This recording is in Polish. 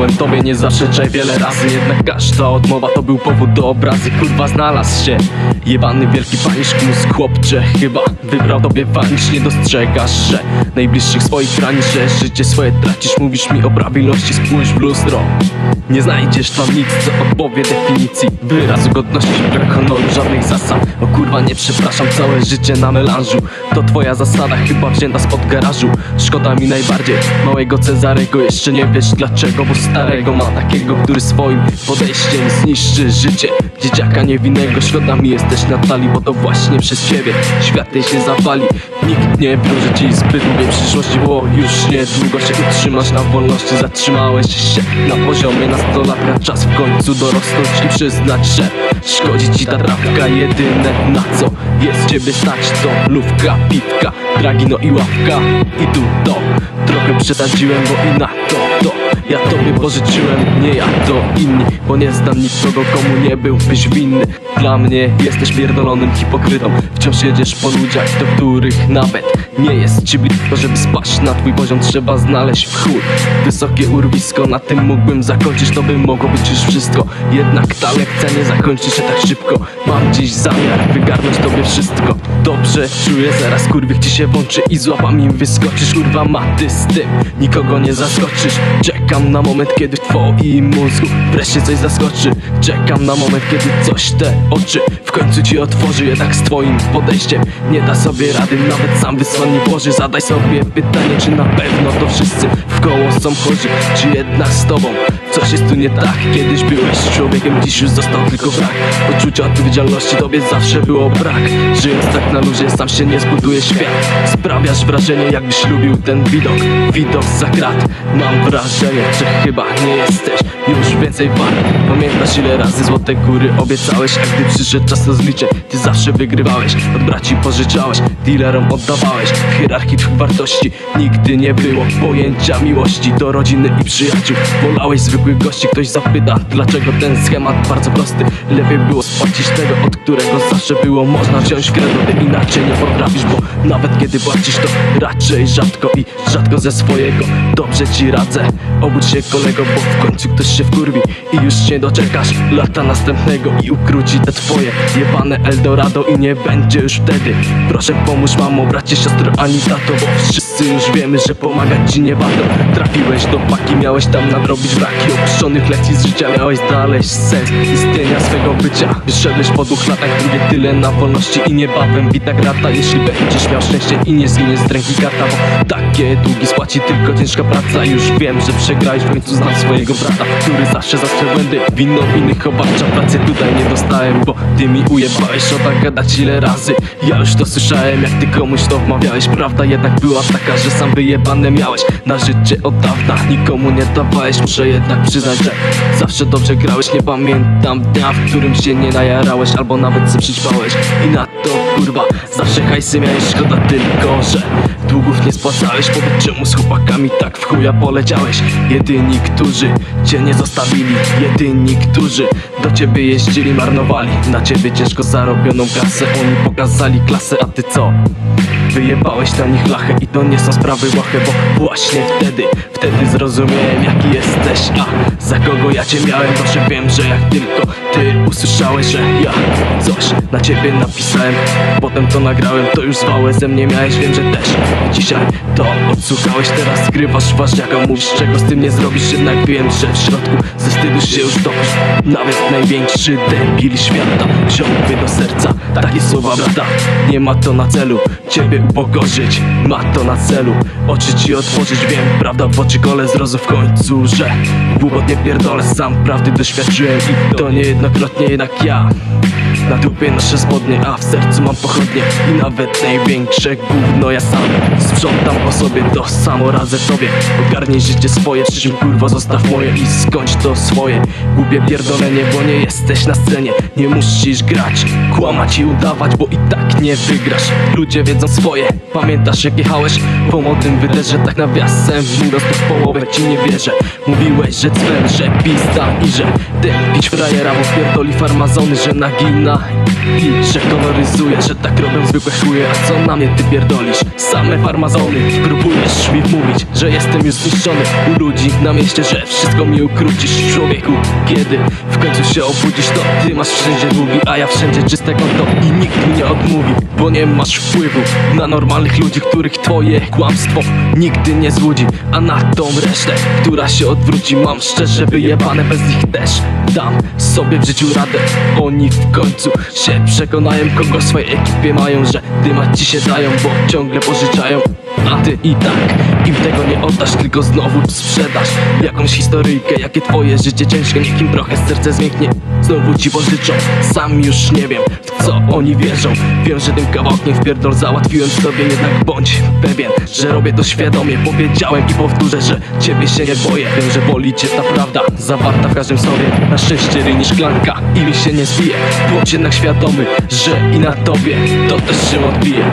pomagałem tobie nie zawsze wiele razy Jednak każda odmowa to był powód do obrazy. Kurwa znalazł się Jebany wielki paniszk mózg chłopcze Chyba wybrał tobie wanisz Nie dostrzegasz, że najbliższych swoich ranisz Że życie swoje tracisz. Mówisz mi o prawilności Spójrz w lustro. Nie znajdziesz tam nic co odpowie definicji Wyrazu godności. Brak honoru Żadnych zasad. O kurwa nie przepraszam Całe życie na melanżu. To twoja zasada chyba wzięta spod garażu. Szkoda mi najbardziej Małego Cezarego. Jeszcze nie wiesz dlaczego Bo starego ma takiego Który swoim podejściem zniszczy życie. Dzieciaka niewinnego Szkoda mi jesteś na tali Bo to właśnie przez ciebie Świat ten się zawali Nikt nie wróży ci zbyt długiej przyszłości Bo już niedługo się utrzymasz na wolności. Zatrzymałeś się na poziomie nastolatka. Czas w końcu dorosnąć i przyznać, że Szkodzi ci ta trawka. Jedyne na co jest ciebie stać To lówka, piwka, dragino i ławka. I tu to Trochę przesadziłem, bo i na to Ja tobie pożyczyłem, nie ja to inni Bo nie znam nikogo, komu nie byłbyś winny. Dla mnie jesteś pierdolonym hipokrytą Wciąż jedziesz po ludziach, do których nawet nie jest ci blisko. Żeby spaść na twój poziom trzeba znaleźć w chuj Wysokie urwisko, na tym mógłbym zakończyć To by mogło być już wszystko. Jednak ta lekcja nie zakończy się tak szybko. Mam dziś zamiar wygarnąć tobie wszystko. Dobrze czuję, zaraz kurwych ci się włączy I z łapami wyskoczysz, kurwa maty z tym Nikogo nie zaskoczysz. Czekam na moment, kiedy w twoim mózgu Wreszcie coś zaskoczy. Czekam na moment, kiedy coś te oczy W końcu ci otworzy, jednak z twoim podejściem Nie da sobie rady, nawet sam wysłannik Boży Zadaj sobie pytanie, czy na pewno to wszyscy w koło są chorzy. Czy jednak z tobą coś jest tu nie tak. Kiedyś byłeś człowiekiem, dziś już został tylko brak Poczucia odpowiedzialności tobie zawsze było brak. Żyjąc tak na luzie, sam się nie zbuduje świat. Sprawiasz wrażenie, jakbyś lubił ten widok. Widok za krat. Mam wrażenie, że chyba nie jesteś już więcej wart. Pamiętasz ile razy złote góry obiecałeś A gdy przyszedł czas rozliczeń, ty zawsze wygrywałeś. Od braci pożyczałeś, dealerom oddawałeś. W hierarchii twych wartości nigdy nie było Pojęcia miłości do rodziny i przyjaciół. Wolałeś zwykłych gości, ktoś zapyta Dlaczego ten schemat bardzo prosty? Lepiej było spłacić tego, od którego zawsze było Można wziąć kredyt, inaczej nie potrafisz Bo nawet kiedy płacisz to raczej rzadko I rzadko ze swojego Dobrze ci radzę, obudź się kolego Bo w końcu ktoś się wkurwi i już nie doczekasz Lata następnego i ukróci te twoje Jebane Eldorado i nie będzie już wtedy. Proszę pomóż mamo, bracie, siostro, ani tato Bo wszyscy już wiemy, że pomagać ci nie warto. Trafiłeś do paki, miałeś tam nadrobić braki Opuszczonych lekcji z życia miałeś znaleźć sens istnienia swego bycia. Wyszedłeś po dwóch latach, drugie tyle na wolności I niebawem wita grata, jeśli będziesz miał szczęście I nie zginiesz z ręki karta, bo takie długi spłaci tylko ciężka praca. Już wiem, że przegrałeś, w końcu znam swojego brata Który zawsze za swe błędy. Winną innych obarcza Pracy tutaj nie dostałem, bo ty mi ujebałeś O tak gadać ile razy, ja już to słyszałem Jak ty komuś to wmawiałeś, prawda jednak była taka Że sam wyjebane miałeś. Na życie od dawna Nikomu nie dawałeś, muszę jednak przyznać, że Zawsze dobrze grałeś, nie pamiętam dnia W którym się nie najarałeś, albo nawet se przyćpałeś I na to kurwa, zawsze hajsy miałeś. Szkoda tylko, że długów nie spłacałeś. Powiedz czemu z chłopakami tak w chuja poleciałeś Jedyni, którzy cię nie zostawili. Jedyni, którzy do ciebie jeździli Marnowali. Na ciebie ciężko zarobioną kasę. Oni pokazali klasę, a ty co? Wyjebałeś na nich lachę i to nie są sprawy łache Bo właśnie wtedy, wtedy zrozumiałem jaki jesteś. A za kogo ja cię miałem, że wiem, że jak tylko ty usłyszałeś, że ja coś na ciebie napisałem. Potem to nagrałem, to już zwałe ze mnie miałeś Wiem, że też. Dzisiaj to odsłuchałeś Teraz skrywasz ważniaka, mówisz czego z tym nie zrobisz. Jednak wiem, że w środku ze wstydu się już topisz Nawet największy debil świata wziąłby do serca. Takie słowa brata Nie ma to na celu. Ciebie upokorzyć Ma to na celu oczy ci otworzyć. Wiem, prawda w oczy kole zrozum w końcu, że Głupot nie pierdolę, sam prawdy doświadczyłem I to niejednokrotnie jednak ja na dupie nasze spodnie, a w sercu mam pochodnie. I nawet największe gówno ja sam Sprzątam po sobie, to samo radzę tobie. Ogarnij życie swoje, przy czym kurwa zostaw moje I skończ to swoje. Głupie pierdolenie Bo nie jesteś na scenie, nie musisz grać Kłamać i udawać, bo i tak nie wygrasz. Ludzie wiedzą swoje, pamiętasz jak jechałeś? Po młodym wyderze, tak nawiasem to w połowę ci nie wierzę. Mówiłeś, że cwer, że pista i że Ten pić frajera, bo pierdoli farmazony, że 真的。I że koloryzuje, że tak robią zwykłe chuje A co na mnie ty pierdolisz? Same farmazony Próbujesz mi wmówić, że jestem już zniszczony. U ludzi na mieście, że wszystko mi ukrócisz. Człowieku, kiedy w końcu się obudzisz To ty masz wszędzie długi, a ja wszędzie czyste konto I nikt mi nie odmówi, bo nie masz wpływu Na normalnych ludzi, których twoje kłamstwo Nigdy nie złudzi, a na tą resztę Która się odwróci, mam szczerze wyjebane Bez nich też dam sobie w życiu radę. Oni w końcu się przekonają Kogo w swojej ekipie mają, że dymać ci się dają Bo ciągle pożyczają a ty i tak im tego nie oddasz, tylko znowu sprzedasz Jakąś historyjkę, jakie twoje życie ciężkie Niech im trochę serce zmięknie. Znowu ci pożyczą, sam już nie wiem W co oni wierzą. Wiem, że tym kawałkiem wpierdol załatwiłem sobie Jednak bądź pewien, że robię to świadomie. Powiedziałem i powtórzę, że ciebie się nie boję. Wiem, że boli cię ta prawda Zawarta w każdym słowie Na szczęście ryni szklanka i mi się nie zbije. Bądź jednak świadomy, że i na tobie To też się odbije